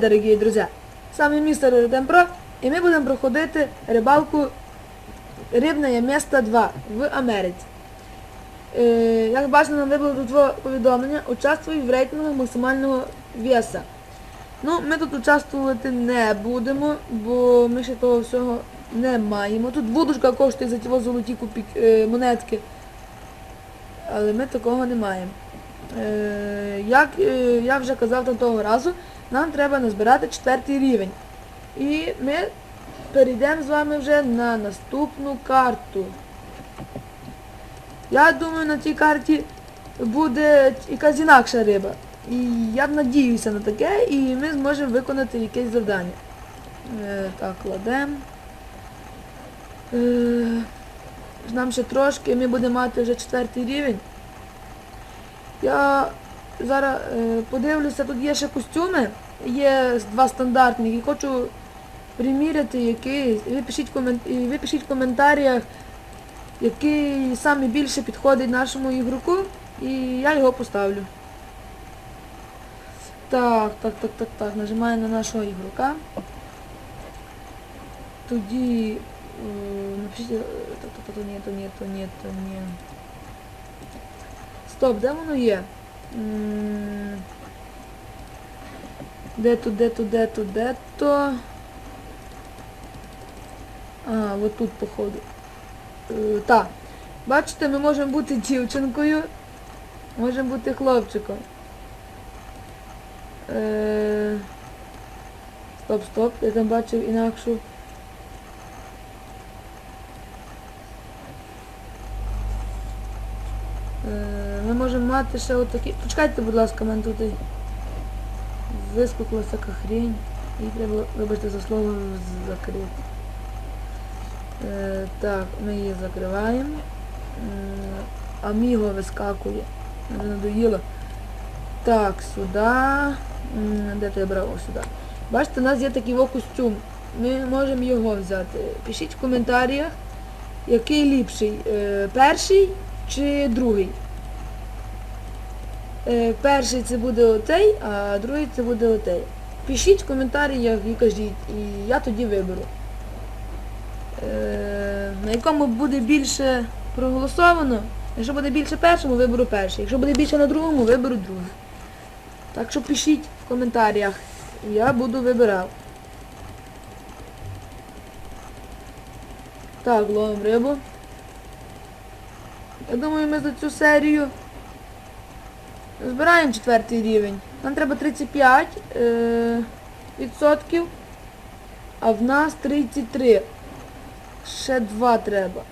дорогі друзі. Саме містер Редемпро, і ми будемо проходити рибалку Рибне місто 2 в Америці. Е, як бачите, нам вибило тут повідомлення. Участвуй в рейтингах максимального веса. Ну, ми тут участвувати не будемо, бо ми ще того всього не маємо. Тут вудочка коштує за ті золоті купік, е, монетки. Але ми такого не маємо. Е, як е, я вже казав там того разу, нам треба назбирати четвертий рівень. І ми перейдемо з вами вже на наступну карту. Я думаю, на цій карті буде якась інакша риба. І я надіюся на таке, і ми зможемо виконати якесь завдання. Е, так, кладемо. Е, нам ще трошки, ми будемо мати вже четвертий рівень. Я зараз е, подивлюся, тут є ще костюми, є два стандартних і хочу приміряти який. І ви пишіть, комен... і ви пишіть в коментарях, який саме більше підходить нашому ігроку, і я його поставлю. Так, так, так, так, так, нажимаю на нашого ігрока. Тоді е, напишіть, е, так, так, то ні, то ні, то ні, то ні. Стоп, де воно є? Де то, де то, де то, де то? А, от тут, походу. Е, так. Бачите, ми можемо бути дівчинкою, можемо бути хлопчиком. Е, Стоп, стоп, я там бачив інакшу. Е, можемо мати ще отакі. Почекайте, будь ласка, мене тут і вискукла така хрень. І треба, вибачте за слово, закрити. Е, так, ми її закриваємо. М, Аміго вискакує. Вже надоїло. Так, сюди. Де то я брав? О, сюди. Бачите, у нас є такий костюм. Ми можемо його взяти. Пишіть в коментарях, який ліпший. Е, перший чи другий. Е, перший це буде отей, а другий це буде отей. Пишіть в коментарях і кажіть, і я тоді виберу. Е, на якому буде більше проголосовано. Якщо буде більше першому, виберу перший. Якщо буде більше на другому, виберу другий. Так що пишіть в коментарях. Я буду вибирав. Так, ловимо рибу. Я думаю, ми за цю серію збираємо четвертий рівень. Нам треба 35 е, відсотків, а в нас 33. Ще два треба.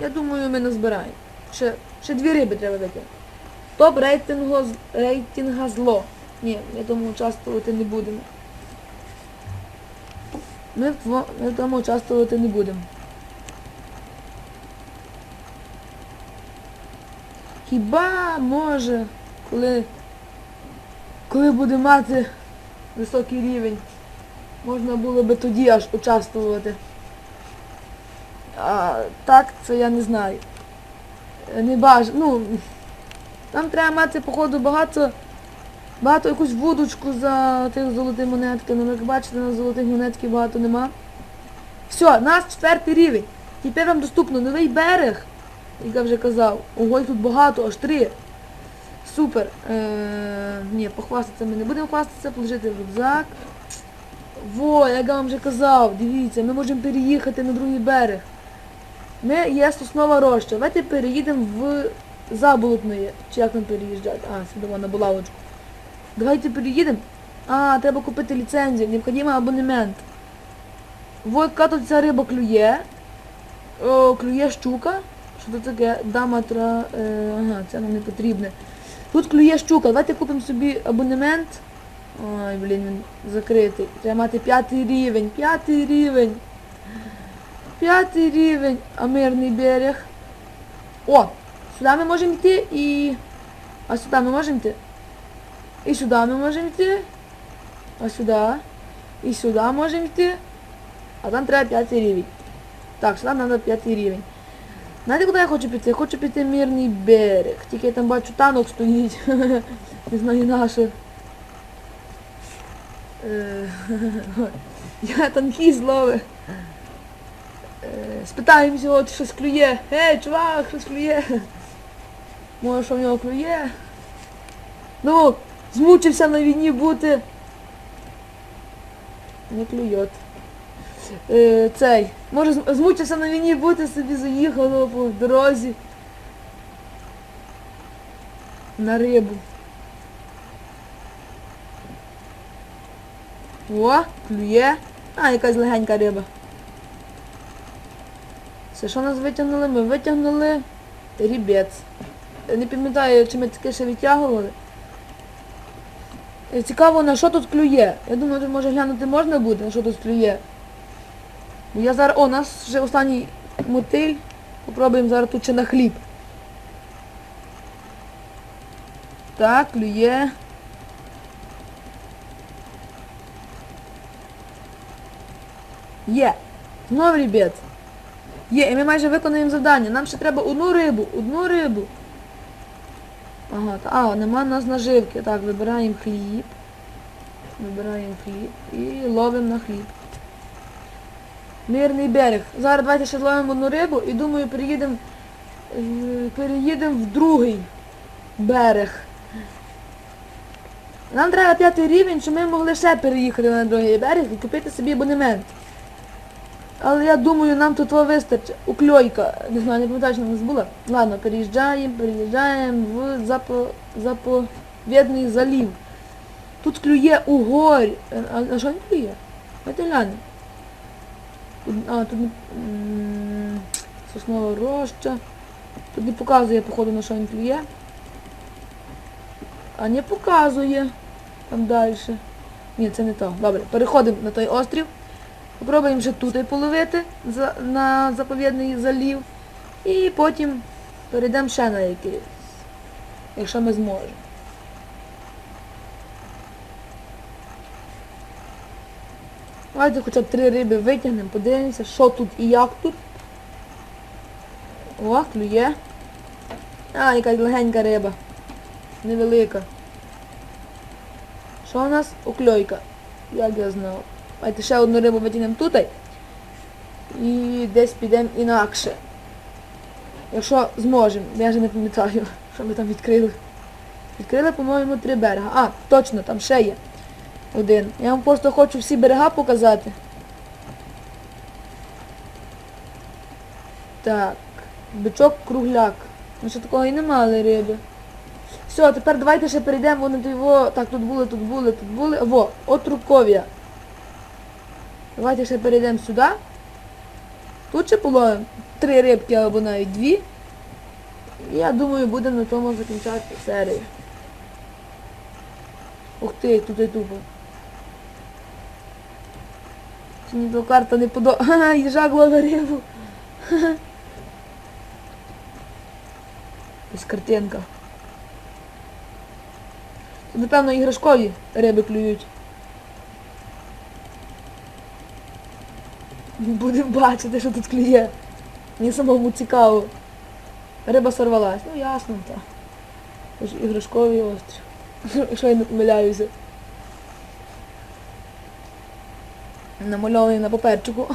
Я думаю, ми назбираємо. Ще, ще дві риби треба викинути. Топ рейтингу, рейтинга зло. Ні, я тому участвувати не будемо. Ми в тому участвувати не будемо. Хіба може, коли, коли буде мати високий рівень, можна було би тоді аж участвувати. А так це я не знаю. Не бажано. Ну, там треба мати, походу, багато, багато якусь вудочку за тих золотих монетки. Ну, як бачите, на золотих монетків багато нема. Все, нас четвертий рівень. Тепер вам доступно новий берег, як я вже казав. Ого, тут багато, аж три. Супер. Е, ні, похвастатися ми не будемо хвастатися, положити в рюкзак. Во, як я вам вже казав, дивіться, ми можемо переїхати на другий берег. Ми є соснова роща. Давайте переїдемо в Заболотної. Чи як нам переїжджати? А, сюди на булавочку. Давайте переїдемо. А, треба купити ліцензію, необхідний абонемент. Вот тут ця риба клює. О, клює щука. Що таке? Дама тра... Е, ага, це нам не потрібне. Тут клює щука. Давайте купимо собі абонемент. Ой, блін, він закритий. Треба мати п'ятий рівень. П'ятий рівень. П'ятий рівень. А мирний берег. О! Сюди ми можемо йти і... А сюди ми можемо йти? І сюди ми можемо йти. А сюди. І сюди можемо йти. А там треба п'ятий рівень. Так, сюди треба п'ятий рівень. Знаєте, куди я хочу піти? Я хочу піти мирний берег. Тільки я там бачу танок стоїть. Не знаю наше. Я танкіст лови. Е, Спитаємося, чи щось клює. Ей, чувак, щось клює. Може, що в нього клює. Ну, змучився на війні бути. Не клюєт. Е, цей. Може зм- змучився на війні бути, собі заїхало по дорозі. На рибу. О, клює. А, якась легенька риба. Все, що нас витягнули? Ми витягнули рібець. Не пам'ятаю, чи ми таке ще відтягували. Е, Цікаво, на що тут клює. Я думаю, тут може глянути можна буде, на що тут клює. Бо я зараз... О, у нас вже останній мотиль. Попробуємо зараз тут ще на хліб. Так, клює. Є. Знов ребят. Є, і ми майже виконуємо завдання. Нам ще треба одну рибу, одну рибу. Ага, та, а, нема в нас наживки. Так, вибираємо хліб. Вибираємо хліб і ловимо на хліб. Мирний берег. Зараз давайте ще зловимо одну рибу і думаю переїдемо е, переїдемо в другий берег. Нам треба п'ятий рівень, щоб ми могли ще переїхати на другий берег і купити собі абонемент. Але я думаю, нам тут вистачить. Укльойка. Не знаю, не пам'ятаю, що у нас була. Ладно, переїжджаємо, переїжджаємо в запо... заповідний залів. Тут клює угорь. А, а що не клює? Давайте глянемо. А, тут м, соснова роща. Тут не показує, походу, на що він клює. А не показує. Там далі. Ні, це не то. Добре, переходимо на той острів. Попробуємо ще тут половити на заповідний залів. І потім перейдемо ще на якийсь. Якщо ми зможемо. Давайте хоча три риби витягнемо, подивимося, що тут і як тут. О, клює. А, якась легенька риба. Невелика. Що у нас? Укльойка. Як я знав. Давайте ще одну рибу витягнемо тут. І десь підемо інакше. Якщо зможемо. Я вже не пам'ятаю, що ми там відкрили. Відкрили, по-моєму, три берега. А, точно, там ще є. Один. Я вам просто хочу всі берега показати. Так. Бичок кругляк. Ну ще такого і немає риби. Все, тепер давайте ще перейдемо до його. Так, тут були, тут були, тут були. Во, отруков'я. Давайте ще перейдемо сюди. Тут ще було три рибки або навіть дві. Я думаю, будемо на тому закінчати серію. Ух ти, тут і тупо. Чи мені то карта не подобається. Ха-ха, їжак ловить рибу. Ха-ха. Ось картинка. Тут, напевно, іграшкові риби клюють. Будемо бачити, що тут клює. Мені самому цікаво. Риба сорвалась. Ну ясно, так. Тож іграшковий острів. Якщо я не помиляюся. Намальований на паперчику.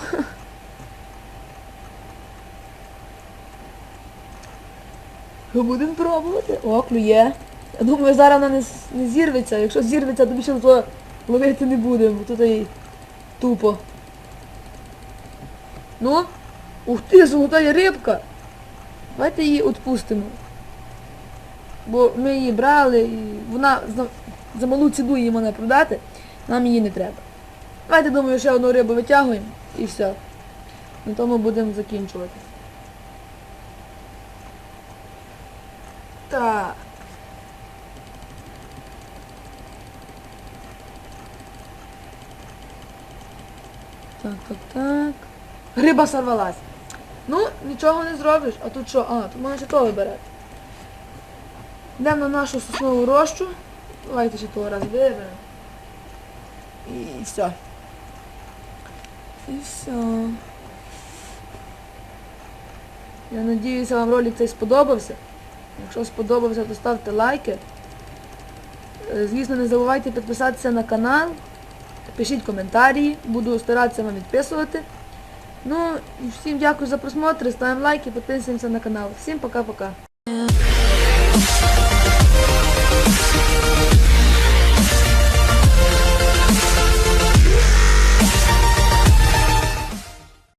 Будемо пробувати. О, клює. Я думаю, зараз вона не, не зірветься. Якщо зірветься, то більше то ловити не будемо. Тут і тупо. Ну, ух ти, золота є рибка. Давайте її відпустимо. Бо ми її брали і вона за, малу ціну її мене продати, нам її не треба. Давайте, думаю, ще одну рибу витягуємо і все. На тому будемо закінчувати. Так. Так, так, так. Риба сорвалась. Ну, нічого не зробиш. А тут що? А, тут можна ще того вибирати. Йдемо на нашу соснову рощу. Давайте ще того раз виберемо. І все. І все. Я надіюся, вам ролик цей сподобався. Якщо сподобався, то ставте лайки. Е, Звісно, не забувайте підписатися на канал. пишіть коментарі, буду старатися вам відписувати. Ну, і всім дякую за просмотр, ставимо лайки, підписуємося на канал. Всім пока-пока.